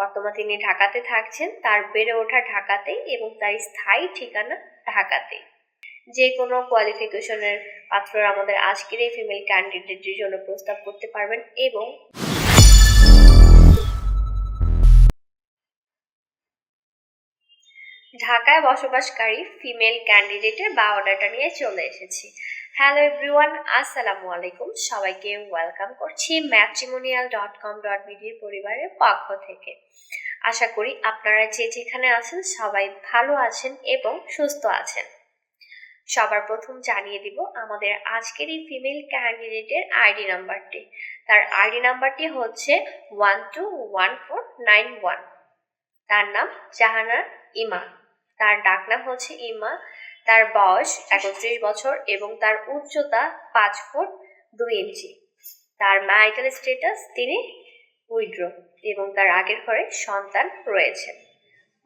বর্তমানে তিনি ঢাকাতে থাকছেন, তার বেড়ে ওঠা ঢাকাতে এবং তার স্থায়ী ঠিকানা ঢাকাতে। যে কোনো কোয়ালিফিকেশনের পাত্ররা আমাদের আজকের এই ফিমেল ক্যান্ডিডেটের জন্য প্রস্তাব করতে পারবেন এবং ঢাকায় বসবাসকারী ফিমেল ক্যান্ডিডেটের বায়োডাটা নিয়ে চলে এসেছি। হ্যালো এভরিওয়ান আসসালামু আলাইকুম। সবাইকে ওয়েলকাম করছি ম্যাট্রিমোনিয়াল ডট কম ডট বিডির পরিবারের পক্ষ থেকে। আশা করি আপনারা যে যেখানে আছেন সবাই ভালো আছেন এবং সুস্থ আছেন। সবার প্রথম জানিয়ে দিব আমাদের আজকের এই ফিমেল ক্যান্ডিডেটের আইডি নাম্বারটি। তার আইডি নাম্বারটি হচ্ছে one two one four nine one তার নাম জাহানা ইমা। তার ডাকনাম হচ্ছে ইমা। তার বয়স একত্রিশ বছর এবং তার উচ্চতা পাঁচ ফুট দুই ইঞ্চি। তার ম্যারিটাল স্ট্যাটাস তিনি উইড্রো এবং তার আগের ঘরে সন্তান রয়েছে।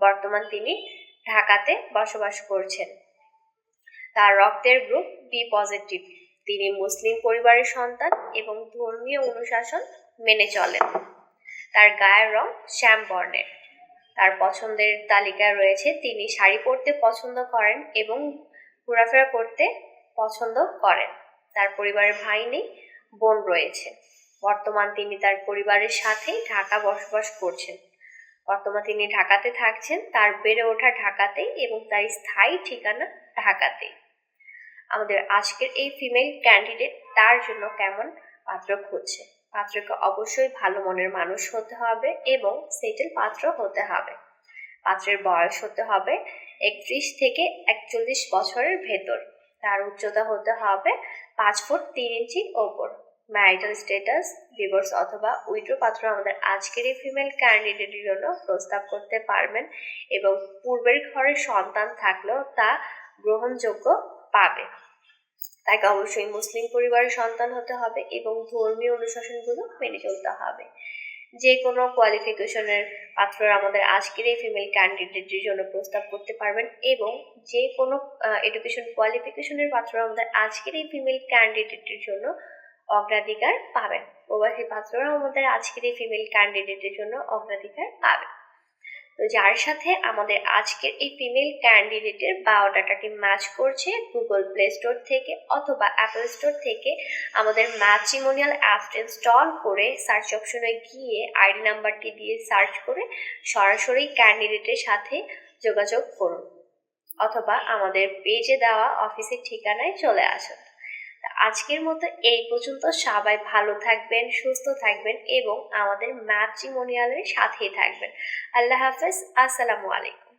বর্তমান তিনি ঢাকাতে বসবাস করছেন। তার রক্তের গ্রুপ বি পজিটিভ তিনি মুসলিম পরিবারের সন্তান এবং ধর্মীয় অনুশাসন মেনে চলেন। তার গায়ের রং শ্যাম বর্ণের তার পছন্দের তালিকায় রয়েছে, তিনি শাড়ি পরতে পছন্দ করেন এবং ঘোরাফেরা করতে পছন্দ করেন। তার পরিবারের ভাই নেই, বোন রয়েছে। বর্তমান তিনি তার পরিবারের সাথে ঢাকা বসবাস করছেন। বর্তমান তিনি ঢাকাতে থাকছেন, তার বেড়ে ওঠা ঢাকাতে এবং তার স্থায়ী ঠিকানা ঢাকাতে আমাদের আজকের এই ফিমেল ক্যান্ডিডেট তার জন্য কেমন পাত্র খুঁজছে? পাত্রকে অবশ্যই ভালো মনের মানুষ হতে হবে এবং সেটেল পাত্র হতে হবে। পাত্রের বয়স হতে হবে একত্রিশ থেকে একচল্লিশ বছরের ভেতর। তার উচ্চতা হতে হবে পাঁচ ফুট তিন ইঞ্চি ওপর। ম্যারিটাল স্ট্যাটাস ডিভোর্স অথবা উইড্রো পাত্র আমাদের আজকের এই ফিমেল ক্যান্ডিডেটের জন্য প্রস্তাব করতে পারবেন এবং পূর্বের ঘরে সন্তান থাকলেও তা গ্রহণযোগ্য পাবে। তাকে অবশ্যই মুসলিম পরিবারের সন্তান হতে হবে এবং ধর্মীয় অনুশাসনগুলো মেনে চলতে হবে। যে কোনো কোয়ালিফিকেশনের পাত্ররা আমাদের আজকের এই ফিমেল ক্যান্ডিডেটের জন্য প্রস্তাব করতে পারবেন এবং যে কোনো এডুকেশন কোয়ালিফিকেশনের পাত্ররা আমাদের আজকের এই ফিমেল ক্যান্ডিডেটের জন্য অগ্রাধিকার পাবেন। প্রবাসী পাত্ররা আমাদের আজকের এই ফিমেল ক্যান্ডিডেটের জন্য অগ্রাধিকার পাবেন। তো যার সাথে আমাদের আজকের এই ফিমেল ক্যান্ডিডেটের বায়োডাটাটি ম্যাচ করছে গুগল প্লে স্টোর থেকে অথবা অ্যাপল স্টোর থেকে, আমাদের ম্যাট্রিমোনিয়াল অ্যাপটা ইনস্টল করে সার্চ অপশনে গিয়ে আইডি নাম্বারটি দিয়ে সার্চ করে সরাসরি ক্যান্ডিডেটের সাথে যোগাযোগ করুন। অথবা আমাদের পেজে দেওয়া অফিসের ঠিকানায় চলে আসুন। আজকের মতো এই পর্যন্ত। সবাই ভালো থাকবেন, সুস্থ থাকবেন এবং আমাদের ম্যাট্রিমোনিয়ালের সাথেই থাকবেন। আল্লাহ হাফেজ। আসসালামু আলাইকুম।